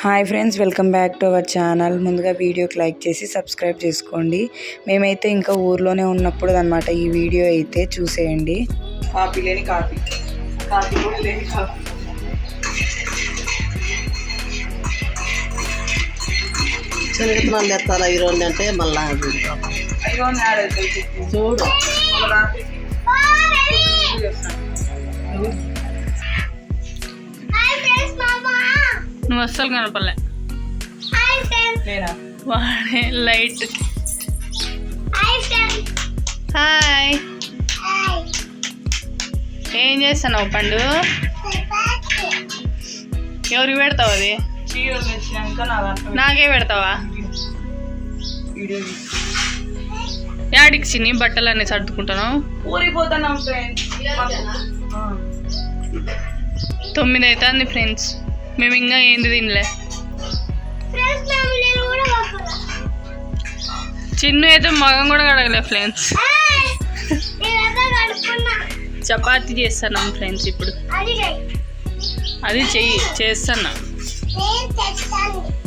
Hi friends welcome back to our channel. ముందుగా వీడియోకి like చేసి సబ్స్క్రైబ్ చేసుకోండి. మేమైతే ఇంకా ఊర్లోనే ఉన్నప్పుడు అనమాట ఈ వీడియో అయితే చూసేయండి. కాఫీ లేని కాఫీ. కాఫీ కూడా లేని కాఫీ. తెస్తారా అంటే మళ్ళా. చూడు. నువ్వు అస్సలు కనపడలే. నేనా వాడే లైట్. హాయ్. ఏం చేస్తున్నావు పండు? ఎవరికి పెడతావు అది? నాకే పెడతావా. యాడికి చిన్ని బట్టలన్నీ సర్దుకుంటాను ఊరిపోతున్నాం ఫ్రెండ్స్ తొమ్మిది అవుతుంది ఫ్రెండ్స్ మేము ఇంకా ఏంది తినలే. చిన్ను అయితే మగం కూడా కడగలే ఫ్రెండ్స్ చపాతి చేస్తున్నాం ఫ్రెండ్స్ ఇప్పుడు. అది చెయ్యి చేస్తున్నా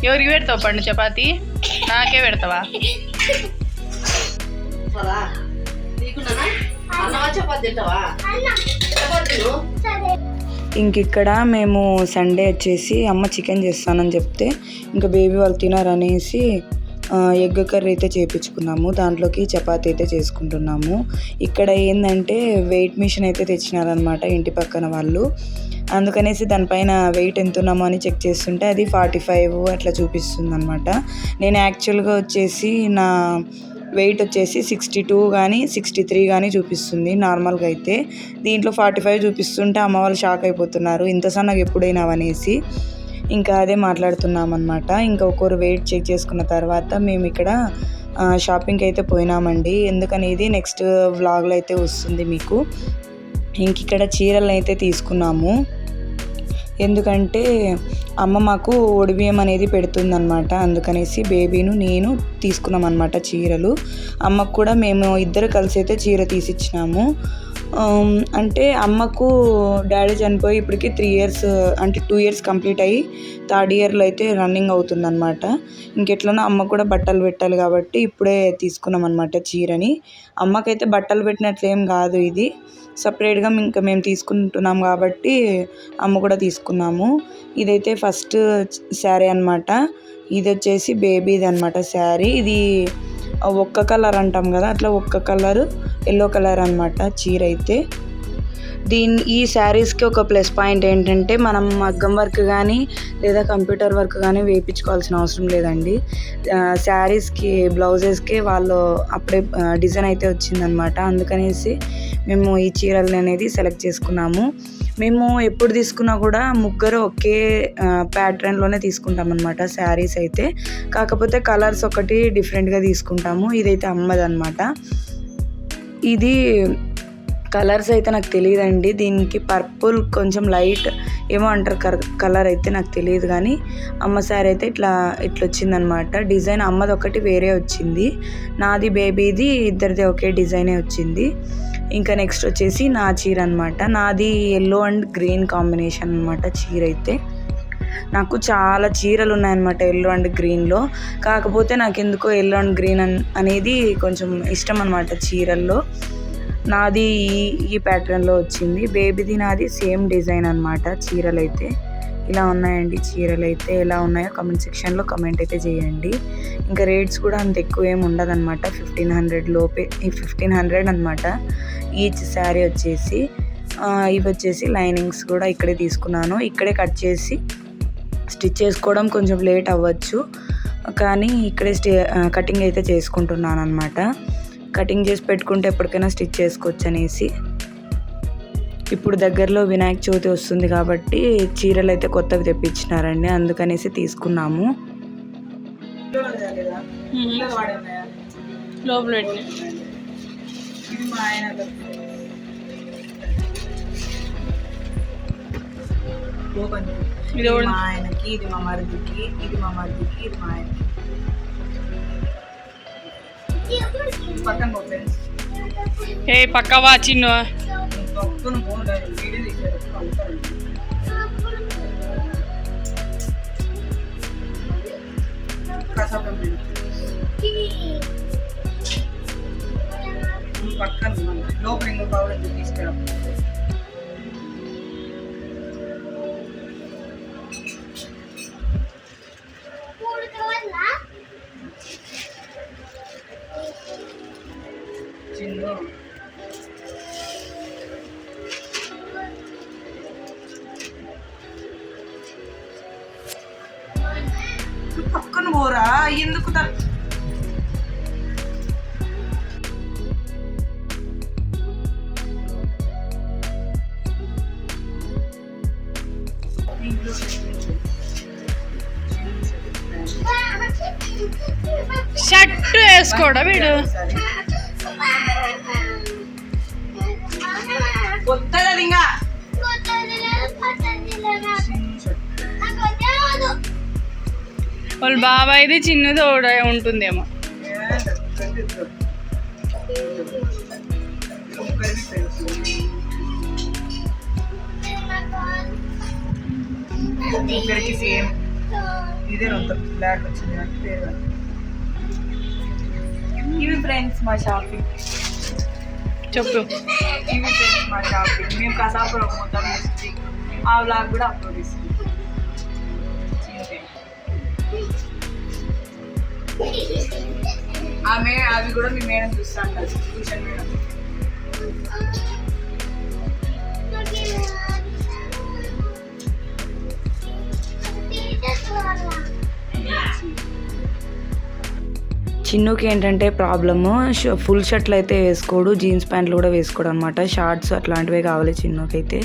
ఎవరికి పెడతావు పండు చపాతి? నాకే పెడతావా? చపాతి తింటావా. ఇంక ఇక్కడ మేము సండే వచ్చేసి అమ్మ చికెన్ చేస్తానని చెప్తే ఇంకా బేబీ వాళ్ళు తినారనేసి ఎగ్ కర్రీ అయితే చేపించుకున్నాము. దాంట్లోకి చపాతి అయితే చేసుకుంటున్నాము. ఇక్కడ ఏంటంటే వెయిట్ మిషన్ అయితే తెచ్చినారనమాట ఇంటి పక్కన వాళ్ళు. అందుకనేసి దానిపైన వెయిట్ ఎంత ఉన్నామో అని చెక్ చేస్తుంటే అది ఫార్టీ ఫైవ్ అట్లా చూపిస్తుంది అనమాట నేను యాక్చువల్గా వచ్చేసి నా వెయిట్ వచ్చేసి సిక్స్టీ టూ కానీ సిక్స్టీ త్రీ కానీ చూపిస్తుంది నార్మల్గా అయితే. దీంట్లో ఫార్టీ ఫైవ్ చూపిస్తుంటే అమ్మ వాళ్ళు షాక్ అయిపోతున్నారు ఇంత సన్నగా ఎప్పుడైనా అనేసి. ఇంకా అదే మాట్లాడుతున్నాం అనమాట ఇంకా ఒకరు వెయిట్ చెక్ చేసుకున్న తర్వాత మేము ఇక్కడ షాపింగ్కి అయితే పోయినామండి. ఎందుకనేది నెక్స్ట్ వ్లాగ్లో అయితే వస్తుంది మీకు. ఇంక ఇక్కడ చీరలు అయితే తీసుకున్నాము. ఎందుకంటే అమ్మ మాకు ఒడిబియ్యం అనేది పెడుతుందనమాట అందుకనేసి బేబీను నేను తీసుకున్నాం అనమాట చీరలు. అమ్మకు కూడా మేము ఇద్దరు కలిసి అయితే చీర తీసిచ్చినాము. అంటే అమ్మకు డాడీ చనిపోయి ఇప్పటికి త్రీ ఇయర్స్ అంటే టూ ఇయర్స్ కంప్లీట్ అయ్యి థర్డ్ ఇయర్లో అయితే రన్నింగ్ అవుతుందన్నమాట. ఇంకెట్లనో అమ్మ కూడా బట్టలు పెట్టాలి కాబట్టి ఇప్పుడే తీసుకున్నాం అనమాట చీరని. అమ్మకైతే బట్టలు పెట్టినట్లు ఏం కాదు ఇది. సపరేట్గా ఇంకా మేము తీసుకుంటున్నాం కాబట్టి అమ్మ కూడా తీసుకున్నాము. ఇదైతే ఫస్ట్ శారీ అన్నమాట. ఇది వచ్చేసి బేబీది అనమాట శారీ ఇది ఒక్క కలర్ అంటాం కదా అట్లా ఒక్క కలర్ ఎల్లో కలర్ అన్నమాట చీర అయితే దీని ఈ శారీస్కి ఒక ప్లస్ పాయింట్ ఏంటంటే మనం మగ్గం వర్క్ కానీ లేదా కంప్యూటర్ వర్క్ కానీ వేయించుకోవాల్సిన అవసరం లేదండి. శారీస్కి బ్లౌజెస్కి వాళ్ళు అప్పుడే డిజైన్ అయితే వచ్చిందనమాట అందుకనేసి మేము ఈ చీరలు అనేది సెలెక్ట్ చేసుకున్నాము. మేము ఎప్పుడు తీసుకున్నా కూడా ముగ్గురు ఒకే ప్యాటర్న్లోనే తీసుకుంటాం అనమాట శారీస్ అయితే. కాకపోతే కలర్స్ ఒకటి డిఫరెంట్గా తీసుకుంటాము. ఇదైతే అమ్మదన్నమాట. ఇది కలర్స్ అయితే నాకు తెలియదండి. దీనికి పర్పుల్ కొంచెం లైట్ ఏమో అంటారు కలర్ అయితే నాకు తెలియదు కానీ అమ్మ శారీ అయితే ఇట్లా ఇట్లా వచ్చిందనమాట డిజైన్ అమ్మది ఒకటి వేరే వచ్చింది. నాది బేబీది ఇద్దరిది ఒకే డిజైనే వచ్చింది. ఇంకా నెక్స్ట్ వచ్చేసి నా చీర అనమాట నాది ఎల్లో అండ్ గ్రీన్ కాంబినేషన్ అనమాట చీర అయితే. నాకు చాలా చీరలు ఉన్నాయన్నమాట ఎల్లో అండ్ గ్రీన్లో కాకపోతే నాకు ఎందుకో ఎల్లో అండ్ గ్రీన్ అన్ అనేది కొంచెం ఇష్టం అనమాట చీరల్లో. నాది ఈ ఈ ప్యాటర్న్లో వచ్చింది. బేబీది నాది సేమ్ డిజైన్ అనమాట చీరలు అయితే ఇలా ఉన్నాయండి చీరలు అయితే ఎలా ఉన్నాయో కమెంట్ సెక్షన్లో కమెంట్ అయితే చేయండి. ఇంకా రేట్స్ కూడా అంత ఎక్కువ ఏమి ఉండదన్నమాట. ఫిఫ్టీన్ హండ్రెడ్ లోపే ఫిఫ్టీన్ హండ్రెడ్ అనమాట ఈచ్ శారీ వచ్చేసి ఇవి వచ్చేసి లైనింగ్స్ కూడా ఇక్కడే తీసుకున్నాను. ఇక్కడే కట్ చేసి స్టిచ్ చేసుకోవడం కొంచెం లేట్ అవ్వచ్చు. కానీ ఇక్కడే స్టే కటింగ్ అయితే చేసుకుంటున్నాను అనమాట కటింగ్ చేసి పెట్టుకుంటే ఎప్పటికైనా స్టిచ్ చేసుకోవచ్చు అనేసి ఇప్పుడు దగ్గరలో వినాయక చవితి వస్తుంది కాబట్టి చీరలు అయితే కొత్తవి తెప్పించినారండి అందుకనేసి తీసుకున్నాము. లోపల ఇది మా ఆయనకి ఇది మరిదికి ఇది మా మరిదికి ఇది మా ఆయనకి. పక్కన ఏ పక్కవా చిన్ను ఒక్కను ఫోన్ వీడియో తీసారు కసాపం పక్కన లోపల ఇంకో కావాలని తీసుకురా వేసుకోడా వీడు సరే. కొత్తది అది ఇంకా వాళ్ళ బాబాయ్ది చిన్న తోడ ఉంటుందేమో ముగ్గురికి సేమ్ ఇదే రొంత బ్లాక్ వచ్చింది నాకు పేరు ఇవి ఫ్రెండ్స్ మా షాపింగ్ చెప్పు. ఇవి ఫ్రెండ్స్ మా షాపింగ్ మేము కసాపురం మొత్తం నెక్స్ట్ ఆ వ్లాగ్ కూడా అప్లోడ్ ఇస్తాం ఆమె అవి కూడా మీ మేడం చూస్తా అంటారు ట్యూషన్ మేడం. చిన్నుకి ఏంటంటే ప్రాబ్లము. ఫుల్ షర్ట్లు అయితే వేసుకోడు. జీన్స్ ప్యాంట్లు కూడా వేసుకోడు అనమాట షార్ట్స్ అట్లాంటివే కావాలి చిన్నుకి అయితే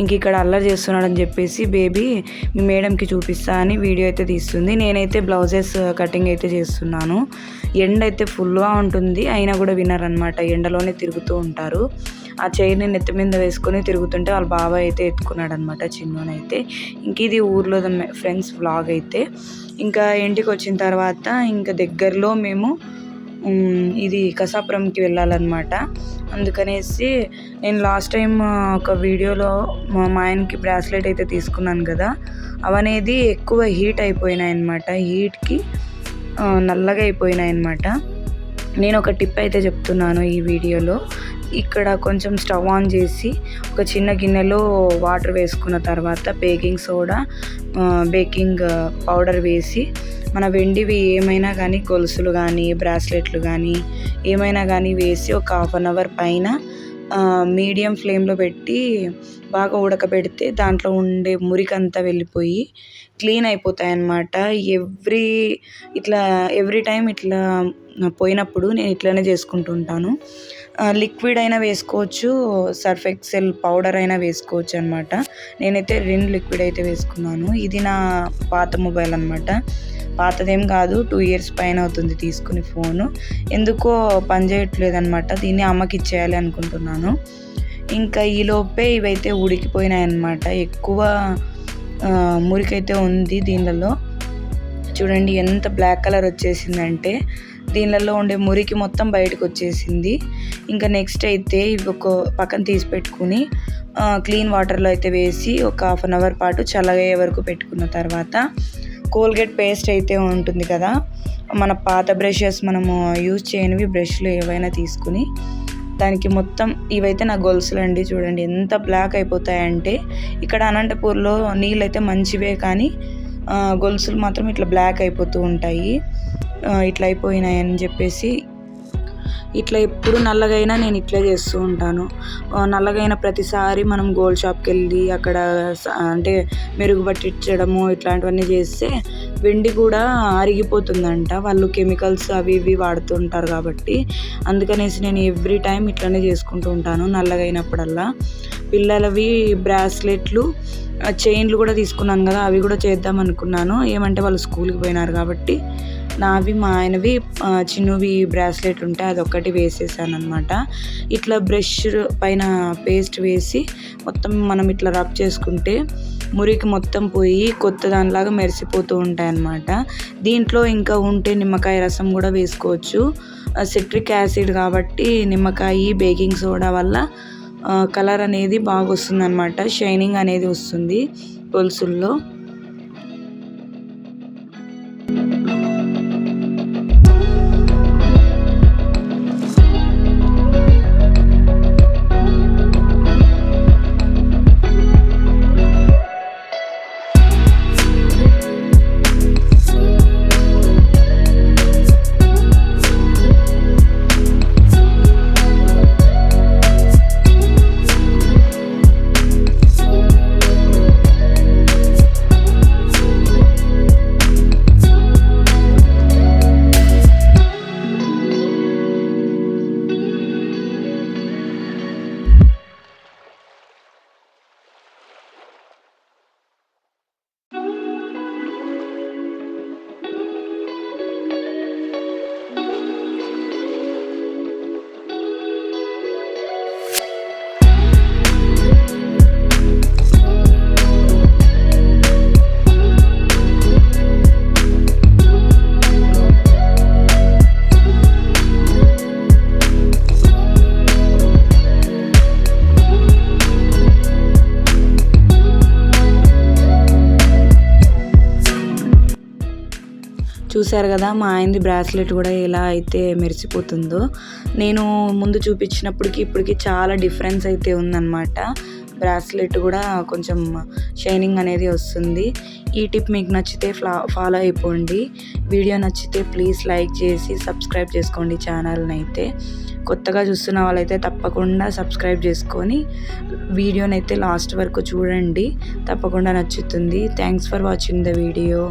ఇంక ఇక్కడ అల్లరి చేస్తున్నాడని చెప్పేసి బేబీ మీ మేడంకి చూపిస్తా అని వీడియో అయితే తీస్తుంది. నేనైతే బ్లౌజెస్ కటింగ్ అయితే చేస్తున్నాను. ఎండ అయితే ఫుల్గా ఉంటుంది. అయినా కూడా వినరనమాట ఎండలోనే తిరుగుతూ ఉంటారు. ఆ చైర్ని నెత్తి మీద వేసుకొని తిరుగుతుంటే వాళ్ళ బాబాయ్ అయితే ఎత్తుకున్నాడు అనమాట చిన్నోనైతే. ఇంక ఇది ఊర్లో ఫ్రెండ్స్ వ్లాగ్ అయితే. ఇంకా ఇంటికి వచ్చిన తర్వాత ఇంకా దగ్గరలో మేము ఇది కసాపురంకి వెళ్ళాలన్నమాట. అందుకనేసి నేను లాస్ట్ టైం ఒక వీడియోలో మా మా ఆయనకి బ్రాస్లెట్ అయితే తీసుకున్నాను కదా. అవనేది ఎక్కువ హీట్ అయిపోయినాయి అనమాట హీట్కి నల్లగా అయిపోయినాయి అనమాట నేను ఒక టిప్ అయితే చెప్తున్నాను ఈ వీడియోలో. ఇక్కడ కొంచెం స్టవ్ ఆన్ చేసి ఒక చిన్న గిన్నెలో వాటర్ వేసుకున్న తర్వాత బేకింగ్ సోడా బేకింగ్ పౌడర్ వేసి మన వెండివి ఏమైనా కానీ గొలుసులు కానీ బ్రాస్లెట్లు కానీ ఏమైనా కానీ వేసి ఒక హాఫ్ అన్ అవర్ పైన మీడియం ఫ్లేమ్లో పెట్టి బాగా ఉడకబెడితే దాంట్లో ఉండే మురికంతా వెళ్ళిపోయి క్లీన్ అయిపోతాయి అన్నమాట ఎవ్రీ ఇట్లా ఎవ్రీ టైం ఇట్లా పోయినప్పుడు నేను ఇట్లనే చేసుకుంటుంటాను లిక్విడ్ అయినా వేసుకోవచ్చు సర్ఫ్ ఎక్సెల్ పౌడర్ అయినా వేసుకోవచ్చు అనమాట నేనైతే రెండు లిక్విడ్ అయితే వేసుకున్నాను. ఇది నా పాత మొబైల్ అనమాట పాతదేం కాదు టూ ఇయర్స్ పైన అవుతుంది తీసుకుని ఫోను ఎందుకో పనిచేయట్లేదు అనమాట దీన్ని అమ్మకి ఇచ్చేయాలి అనుకుంటున్నాను. ఇంకా ఈలోపే ఇవైతే ఉడికిపోయినాయి అనమాట ఎక్కువ మురికైతే ఉంది దీనిలో. చూడండి ఎంత బ్లాక్ కలర్ వచ్చేసిందంటే దీనిలలో ఉండే మురికి మొత్తం బయటకు వచ్చేసింది. ఇంకా నెక్స్ట్ అయితే ఇవి ఒక పక్కన తీసి పెట్టుకుని క్లీన్ వాటర్లో అయితే వేసి ఒక హాఫ్ అన్ అవర్ పాటు చల్లగయ్యే వరకు పెట్టుకున్న తర్వాత కోల్గేట్ పేస్ట్ అయితే ఉంటుంది కదా మన పాత బ్రషెస్ మనము యూజ్ చేయనివి బ్రష్లు ఏవైనా తీసుకుని దానికి మొత్తం ఇవైతే నా గొలుసులు అండి చూడండి. ఎంత బ్లాక్ అయిపోతాయంటే ఇక్కడ అనంతపూర్లో నీళ్ళు అయితే మంచివే కానీ గొలుసులు మాత్రం ఇట్లా బ్లాక్ అయిపోతూ ఉంటాయి. ఇట్లా అయిపోయినాయని చెప్పేసి ఇట్లా ఎప్పుడు నల్లగైనా నేను ఇట్లే చేస్తూ ఉంటాను. నల్లగైన ప్రతిసారి మనం గోల్డ్ షాప్కి వెళ్ళి అక్కడ స- అంటే మెరుగుపట్టించడము ఇట్లాంటివన్నీ చేస్తే వెండి కూడా అరిగిపోతుందంట వాళ్ళు కెమికల్స్ అవి ఇవి వాడుతుంటారు కాబట్టి అందుకనేసి నేను ఎవ్రీ టైం ఇట్లనే చేసుకుంటూ ఉంటాను నల్లగైనప్పుడల్లా. పిల్లలవి బ్రాస్లెట్లు చైన్లు కూడా తీసుకున్నాను కదా అవి కూడా చేద్దాం అనుకున్నాను ఏమంటే వాళ్ళు స్కూల్కి పోయినారు కాబట్టి నావి మా ఆయనవి చిన్నవి బ్రాస్లెట్ ఉంటే అది ఒక్కటి వేసేసాను అనమాట ఇట్లా బ్రష్ పైన పేస్ట్ వేసి మొత్తం మనం ఇట్లా రబ్ చేసుకుంటే మురికి మొత్తం పోయి కొత్త దానిలాగా మెరిసిపోతూ ఉంటాయి అన్నమాట దీంట్లో ఇంకా ఉంటే నిమ్మకాయ రసం కూడా వేసుకోవచ్చు. సిట్రిక్ యాసిడ్ కాబట్టి నిమ్మకాయ బేకింగ్ సోడా వల్ల కలర్ అనేది బాగా వస్తుంది అనమాట షైనింగ్ అనేది వస్తుంది గొలుసుల్లో చూశారు కదా మా ఆయనది బ్రాస్లెట్ కూడా ఎలా అయితే మెరిసిపోతుందో. నేను ముందు చూపించినప్పటికి ఇప్పటికి చాలా డిఫరెన్స్ అయితే ఉందన్నమాట. బ్రాస్లెట్ కూడా కొంచెం షైనింగ్ అనేది వస్తుంది. ఈ టిప్ మీకు నచ్చితే ఫ్లా ఫాలో అయిపోండి. వీడియో నచ్చితే ప్లీజ్ లైక్ చేసి సబ్స్క్రైబ్ చేసుకోండి ఛానల్ని అయితే కొత్తగా చూస్తున్న వాళ్ళైతే తప్పకుండా సబ్స్క్రైబ్ చేసుకొని వీడియోనైతే లాస్ట్ వరకు చూడండి. తప్పకుండా నచ్చుతుంది. Thanks for watching the video.